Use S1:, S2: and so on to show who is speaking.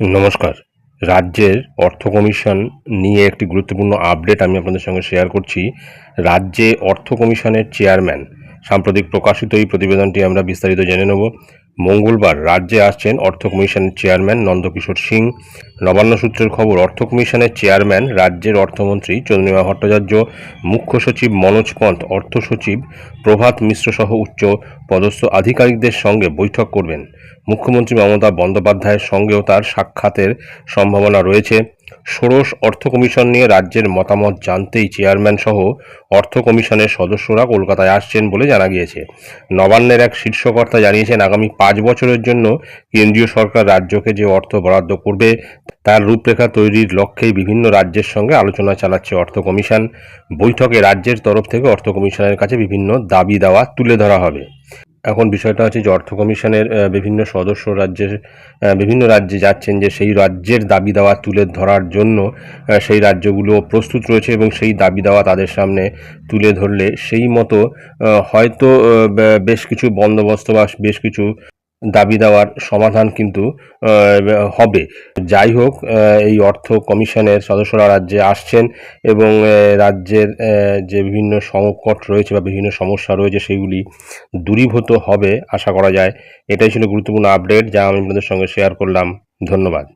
S1: নমস্কার। রাজ্যের অর্থ কমিশন নিয়ে একটি গুরুত্বপূর্ণ আপডেট আমি আপনাদের সঙ্গে শেয়ার করছি। রাজ্যে অর্থ কমিশনের চেয়ারম্যান, সাম্প্রতিক প্রকাশিত এই প্রতিবেদনটি আমরা বিস্তারিত জেনে নেব। মঙ্গলবার রাজ্যে আসছেন অর্থ কমিশনের চেয়ারম্যান নন্দকিশোর সিং। নবান্ন সূত্রের খবর, অর্থ কমিশনের চেয়ারম্যান রাজ্যের অর্থমন্ত্রী চন্দ্রিমা ভট্টাচার্য, মুখ্য সচিব মনোজ পন্থ, অর্থ সচিব প্রভাত মিশ্র সহ উচ্চ পদস্থ আধিকারিকদের সঙ্গে বৈঠক করবেন। মুখ্যমন্ত্রী মমতা বন্দ্যোপাধ্যায়ের সঙ্গেও তার সাক্ষাতের সম্ভাবনা রয়েছে। ষোড়শ অর্থ কমিশন নিয়ে রাজ্যের মতামত জানতেই চেয়ারম্যান সহ অর্থ কমিশনের সদস্যরা কলকাতায় আসছেন বলে জানা গিয়েছে। নবান্নের এক শীর্ষকর্তা জানিয়েছেন, আগামী পাঁচ বছরের জন্য কেন্দ্রীয় সরকার রাজ্যকে যে অর্থ বরাদ্দ করবে, তার রূপরেখা তৈরির লক্ষ্যেই বিভিন্ন রাজ্যের সঙ্গে আলোচনা চালাচ্ছে অর্থ কমিশন। বৈঠকে রাজ্যের তরফ থেকে অর্থ কমিশনের কাছে বিভিন্ন দাবি দাওয়া তুলে ধরা হবে। এখন বিষয়টা হচ্ছে যে অর্থ কমিশনের বিভিন্ন সদস্য রাজ্যের বিভিন্ন রাজ্যে যাচ্ছেন যে সেই রাজ্যের দাবি দাওয়া তুলে ধরার জন্য সেই রাজ্যগুলো প্রস্তুত রয়েছে এবং সেই দাবি দাওয়া তাদের সামনে তুলে ধরলে সেই মতো হয়তো বেশ কিছু বন্দোবস্ত বা বেশ কিছু দাবি দেওয়ার সমাধান কিন্তু হবে। যাই হোক এই অর্থ কমিশনের সদস্যরা রাজ্যে আসছেন এবং রাজ্যের যে বিভিন্ন সংকট রয়েছে বা বিভিন্ন সমস্যা রয়েছে সেগুলি দূরীভূত হবে, আশা করা যায়। এটাই ছিল গুরুত্বপূর্ণ আপডেট, যা আমি আপনাদের সঙ্গে শেয়ার করলাম। ধন্যবাদ।